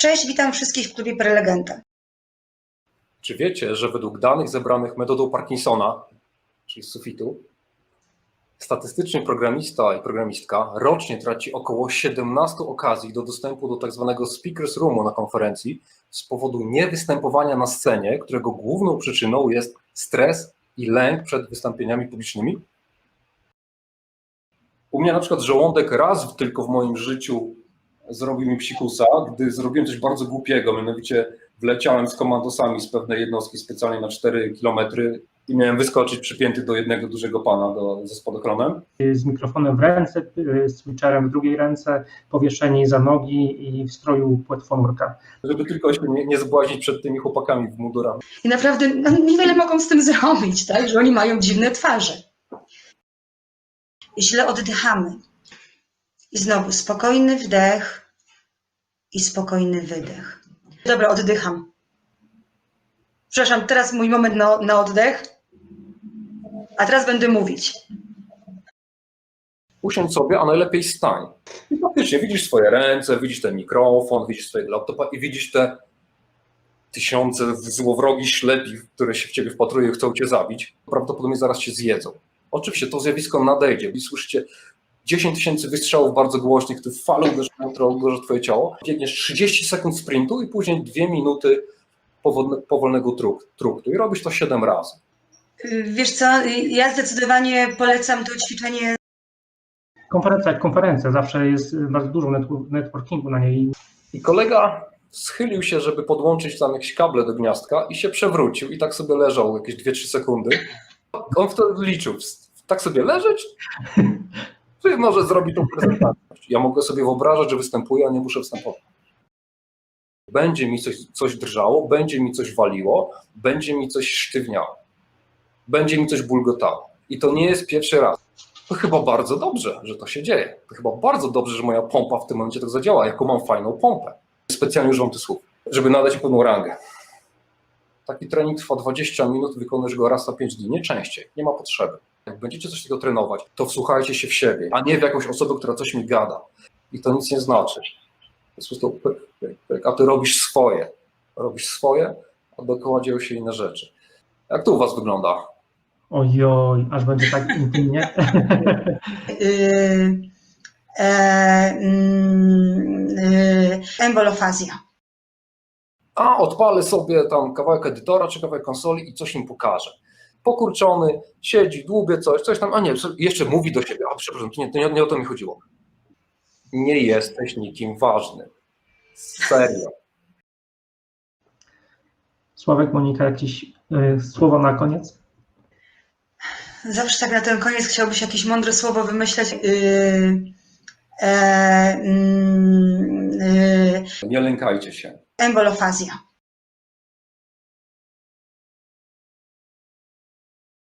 Cześć, witam wszystkich w klubie prelegenta. Czy wiecie, że według danych zebranych metodą Parkinsona, czyli z sufitu, statystyczny programista i programistka rocznie traci około 17 okazji do dostępu do tak zwanego speakers roomu na konferencji z powodu niewystępowania na scenie, którego główną przyczyną jest stres i lęk przed wystąpieniami publicznymi? U mnie na przykład żołądek raz tylko w moim życiu zrobił mi psikusa, gdy zrobiłem coś bardzo głupiego, mianowicie wleciałem z komandosami z pewnej jednostki specjalnie na 4 km i miałem wyskoczyć przypięty do jednego dużego pana do, ze spadochronem. z mikrofonem w ręce, z switcherem w drugiej ręce, powieszeni za nogi i w stroju płetwonurka. Żeby tylko się nie, nie zbłaźnić przed tymi chłopakami w mundurach. I naprawdę no, niewiele mogą z tym zrobić, tak? że oni mają dziwne twarze. Źle oddychamy. I znowu spokojny wdech i spokojny wydech. Dobra, oddycham. Przepraszam, teraz mój moment na, na oddech. A teraz będę mówić. Usiądź sobie, a najlepiej stań. I faktycznie widzisz swoje ręce, widzisz ten mikrofon, widzisz swojego laptopa i widzisz te tysiące złowrogi ślepi, które się w ciebie wpatrują i chcą cię zabić. Prawdopodobnie zaraz cię zjedzą. Oczywiście to zjawisko nadejdzie i słyszycie 10 tysięcy wystrzałów bardzo głośnych, które falą uderzają, które twoje ciało. Biegniesz 30 sekund sprintu i później 2 minuty powolne- powolnego truk, truktu i robisz to 7 razy. Wiesz co, ja zdecydowanie polecam to ćwiczenie Konferencja jak konferencja, zawsze jest bardzo dużo netwo- networkingu na niej. I kolega schylił się, żeby podłączyć tam jakieś kable do gniazdka i się przewrócił i tak sobie leżał jakieś 2-3 sekundy. On wtedy liczył, tak sobie leżeć? Czy może zrobi tą prezentację? Ja mogę sobie wyobrażać, że występuję, a nie muszę występować. Będzie mi coś, coś drżało, będzie mi coś waliło, będzie mi coś sztywniało, będzie mi coś bulgotało. I to nie jest pierwszy raz. To chyba bardzo dobrze, że to się dzieje. To chyba bardzo dobrze, że moja pompa w tym momencie tak zadziała, jaką mam fajną pompę. Specjalnie używam tych słów, żeby nadać pełną rangę. Taki trening trwa 20 minut, wykonujesz go raz na 5 dni, nie częściej, nie ma potrzeby. Jak będziecie coś takiego trenować, to wsłuchajcie się w siebie, a nie w jakąś osobę, która coś mi gada. I to nic nie znaczy. To jest po prostu pyk, pyk, pyk, a ty robisz swoje. Robisz swoje, a dookoła dzieją się inne rzeczy. Jak to u was wygląda? Ojoj, aż będzie tak intymnie. y, e, mm, y, embolofazja. a odpalę sobie tam kawałek edytora czy kawałek konsoli i coś im pokażę. Pokurczony, siedzi, dłubie coś, coś tam, a nie, jeszcze mówi do siebie, a przepraszam, to nie, to nie, nie o to mi chodziło. Nie jesteś nikim ważnym. Serio. Sławek, Monika, jakieś y, słowo na koniec? Zawsze tak na ten koniec chciałbyś jakieś mądre słowo wymyśleć. Y, e, mm, y, Nie lękajcie się. embolofazja.